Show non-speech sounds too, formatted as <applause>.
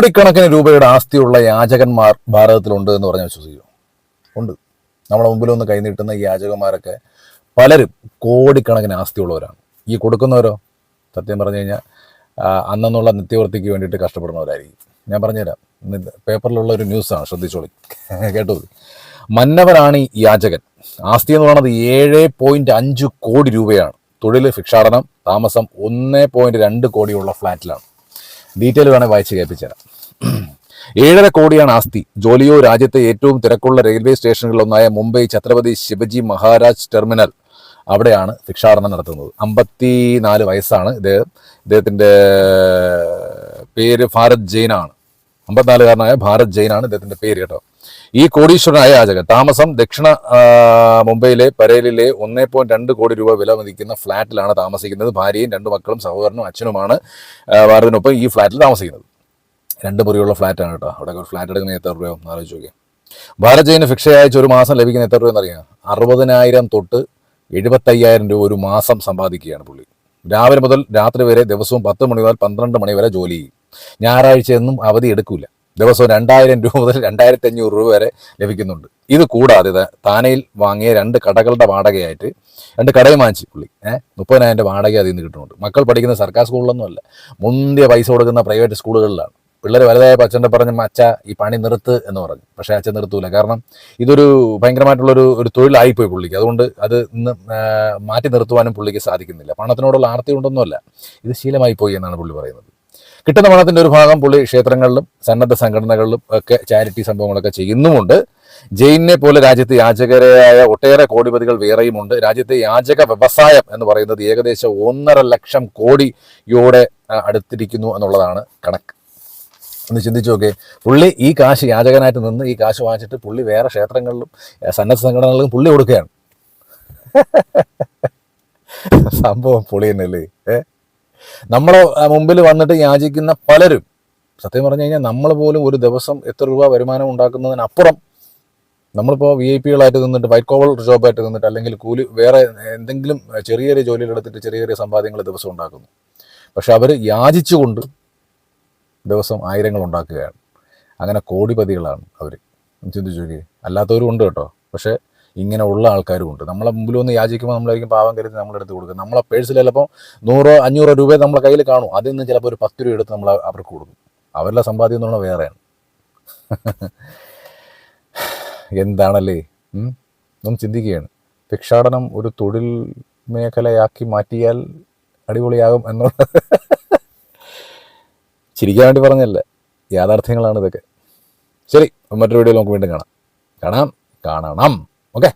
കോടിക്കണക്കിന് രൂപയുടെ ആസ്തിയുള്ള യാചകന്മാർ ഭാരതത്തിലുണ്ട് എന്ന് പറഞ്ഞാൽ വിശ്വസിക്കും ഉണ്ട്. നമ്മുടെ മുമ്പിൽ ഒന്ന് കൈനീട്ടുന്ന ഈ യാചകന്മാരൊക്കെ പലരും കോടിക്കണക്കിന് ആസ്തിയുള്ളവരാണ്. ഈ കൊടുക്കുന്നവരോ? സത്യം പറഞ്ഞു കഴിഞ്ഞാൽ അന്നെന്നുള്ള നിത്യവൃത്തിക്ക് വേണ്ടിയിട്ട് കഷ്ടപ്പെടുന്നവരായിരിക്കും. ഞാൻ പറഞ്ഞുതരാം. പേപ്പറിലുള്ള ഒരു ന്യൂസാണ് ശ്രദ്ധിച്ചോളി. <laughs> കേട്ടത് മന്നവരാണ് ഈ യാചകൻ. ആസ്തി എന്ന് പറയുന്നത് ഏഴ് പോയിന്റ് അഞ്ച് കോടി രൂപയാണ്. തൊഴിൽ ഭിക്ഷാടനം താമസം ഒന്ന് പോയിന്റ് രണ്ട് കോടിയുള്ള ഫ്ലാറ്റിലാണ്. ഡീറ്റെയിൽ വേണേൽ വായിച്ച് കേൾപ്പിച്ചുതരാം. ഏഴര കോടിയാണ് ആസ്തി. ജോലിയോ രാജ്യത്തെ ഏറ്റവും തിരക്കുള്ള റെയിൽവേ സ്റ്റേഷനുകളിലൊന്നായ മുംബൈ ഛത്രപതി ശിവജി മഹാരാജ് ടെർമിനൽ അവിടെയാണ് ഭിക്ഷാടനം നടത്തുന്നത്. അമ്പത്തി നാല് വയസ്സാണ് ഇദ്ദേഹം ഇദ്ദേഹത്തിന്റെ പേര് ഭാരത് ജെയിനാണ് അമ്പത്തിനാലുകാരനായ ഭാരത് ജെയിനാണ് ഇദ്ദേഹത്തിന്റെ പേര് കേട്ടോ. ഈ കോടീശ്വരനായ യാചകൻ താമസം ദക്ഷിണ മുംബൈയിലെ പരേലിലെ ഒന്നേ പോയിന്റ് രണ്ട് കോടി രൂപ വില മതിക്കുന്ന ഫ്ലാറ്റിലാണ് താമസിക്കുന്നത്. ഭാര്യയും രണ്ട് മക്കളും സഹോദരനും അച്ഛനുമാണ് ഭാരതിനൊപ്പം ഈ ഫ്ലാറ്റിൽ താമസിക്കുന്നത്. രണ്ട് മുറിയുള്ള ഫ്ലാറ്റാണ് കേട്ടോ. അവിടെ ഒരു ഫ്ലാറ്റ് എടുക്കുന്ന എത്ര രൂപയോ ആലോചിച്ച് നോക്കിയാൽ ഭാരത് ജയിന് ഫിക്ഷ അയച്ച് ഒരു മാസം ലഭിക്കുന്ന എത്ര രൂപ എന്നറിയാം അറുപതിനായിരം തൊട്ട് എഴുപത്തയ്യായിരം രൂപ ഒരു മാസം സമ്പാദിക്കുകയാണ് പുള്ളി. രാവിലെ മുതൽ രാത്രി വരെ ദിവസവും പത്ത് മണി മുതൽ പന്ത്രണ്ട് മണി വരെ ജോലി ചെയ്യും. ഞായറാഴ്ചയൊന്നും അവധി എടുക്കില്ല ദിവസവും രണ്ടായിരം രൂപ മുതൽ രണ്ടായിരത്തി അഞ്ഞൂറ് രൂപ വരെ ലഭിക്കുന്നുണ്ട്. ഇത് കൂടാതെ താനയിൽ വാങ്ങിയ രണ്ട് കടകളുടെ വാടകയായിട്ട് രണ്ട് കടയും വാങ്ങിച്ചു പുള്ളി. ഏഹ് മുപ്പതിനായിരം വാടക അതിൽ നിന്ന് കിട്ടുന്നുണ്ട്. മക്കൾ പഠിക്കുന്ന സർക്കാർ സ്കൂളിലൊന്നും അല്ല മുന്തിയ പൈസ കൊടുക്കുന്ന പ്രൈവറ്റ് സ്കൂളുകളിലാണ്. പിള്ളേർ വലുതായപ്പോൾ അച്ഛന്റെ പറഞ്ഞ അച്ഛ ഈ പണി നിർത്ത് എന്ന് പറഞ്ഞു. പക്ഷേ അച്ഛൻ നിർത്തൂല. കാരണം ഇതൊരു ഭയങ്കരമായിട്ടുള്ളൊരു ഒരു തൊഴിലായിപ്പോയി പുള്ളിക്ക്. അതുകൊണ്ട് അത് ഇന്ന് മാറ്റി നിർത്തുവാനും പുള്ളിക്ക് സാധിക്കുന്നില്ല. പണത്തിനോടുള്ള ആർത്തി ഉണ്ടൊന്നുമല്ല ഇത് ശീലമായി പോയി എന്നാണ് പുള്ളി പറയുന്നത്. കിട്ടുന്ന പണത്തിന്റെ ഒരു ഭാഗം പുള്ളി ക്ഷേത്രങ്ങളിലും സന്നദ്ധ സംഘടനകളിലും ഒക്കെ ചാരിറ്റി സംഭവങ്ങളൊക്കെ ചെയ്യുന്നുമുണ്ട്. ജെയിനെ പോലെ രാജ്യത്തെ യാചകരായ ഒട്ടേറെ കോടിപതികൾ വേറെയുമുണ്ട്. രാജ്യത്തെ യാചക വ്യവസായം എന്ന് പറയുന്നത് ഏകദേശം ഒന്നര ലക്ഷം കോടിയോടെ അടുത്തിരിക്കുന്നു എന്നുള്ളതാണ് കണക്ക്. ഒന്ന് ചിന്തിച്ചു നോക്കേ പുള്ളി ഈ കാശ് യാചകനായിട്ട് നിന്ന് ഈ കാശ് വാങ്ങിച്ചിട്ട് പുള്ളി വേറെ ക്ഷേത്രങ്ങളിലും സന്നദ്ധ സംഘടനകളിലും പുള്ളി കൊടുക്കുകയാണ്. സംഭവം പുളി തന്നെയല്ലേ ഏ? നമ്മളെ മുമ്പിൽ വന്നിട്ട് യാചിക്കുന്ന പലരും സത്യം പറഞ്ഞു കഴിഞ്ഞാൽ നമ്മൾ പോലും ഒരു ദിവസം എത്ര രൂപ വരുമാനം ഉണ്ടാക്കുന്നതിനപ്പുറം നമ്മളിപ്പോൾ വി ഐ പികളായിട്ട് നിന്നിട്ട് വൈറ്റ് കോവൾ ജോബായിട്ട് നിന്നിട്ട് അല്ലെങ്കിൽ കൂലി വേറെ എന്തെങ്കിലും ചെറിയ ചെറിയ ജോലിയിലെടുത്തിട്ട് ചെറിയ ചെറിയ സമ്പാദ്യങ്ങൾ ദിവസം ഉണ്ടാക്കുന്നു. പക്ഷെ അവർ യാചിച്ചുകൊണ്ട് ദിവസം ആയിരങ്ങൾ ഉണ്ടാക്കുകയാണ്. അങ്ങനെ കോടിപതികളാണ് അവർ ചിന്തിച്ചു നോക്കി അല്ലാത്തവരും ഉണ്ട് കേട്ടോ. പക്ഷേ ഇങ്ങനെ ഉള്ള ആൾക്കാരും ഉണ്ട്. നമ്മളെ മുമ്പിൽ ഒന്ന് യാചിക്കുമ്പോൾ നമ്മളായിരിക്കും പാവം കരുതി നമ്മളെടുത്ത് കൊടുക്കുക. നമ്മളെ പേഴ്സിൽ ചിലപ്പോൾ നൂറോ അഞ്ഞൂറോ രൂപ നമ്മളെ കയ്യിൽ കാണും. അതിൽ നിന്ന് ചിലപ്പോൾ ഒരു പത്ത് രൂപ എടുത്ത് നമ്മൾ അവർക്ക് കൊടുക്കും. അവരുടെ സമ്പാദ്യം എന്ന് പറഞ്ഞാൽ വേറെയാണ്. എന്താണല്ലേ? ഒന്ന് ചിന്തിക്കുകയാണ്. ഭിക്ഷാടനം ഒരു തൊഴിൽ മേഖലയാക്കി മാറ്റിയാൽ അടിപൊളിയാകും എന്നുള്ള ചിരിക്കാൻ വേണ്ടി പറഞ്ഞല്ല യാഥാർത്ഥ്യങ്ങളാണ് ഇതൊക്കെ. ശരി മറ്റൊരു വീഡിയോ നമുക്ക് വീണ്ടും കാണാം. കാണാം കാണണം. ഓക്കെ.